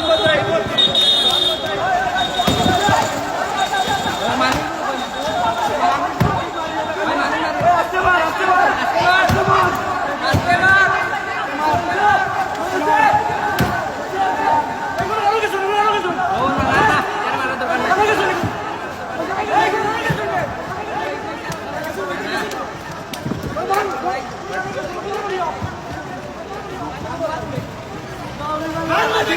нам потрібно. Hadi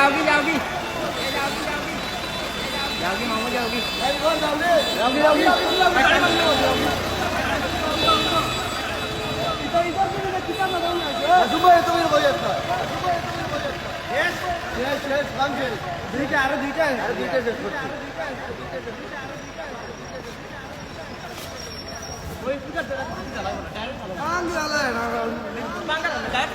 जाओगी जाओगी जाओगी मामू जाओगी जाओगी जाओगी दुबई तो मेरे कोई अच्छा yes yes yes one jail দুইটা আরও দুইটা আরও দুইটা শেষ করছি ওই পুজোর দাদা ডাইরেক্ট বাংলা ডাইরেক্ট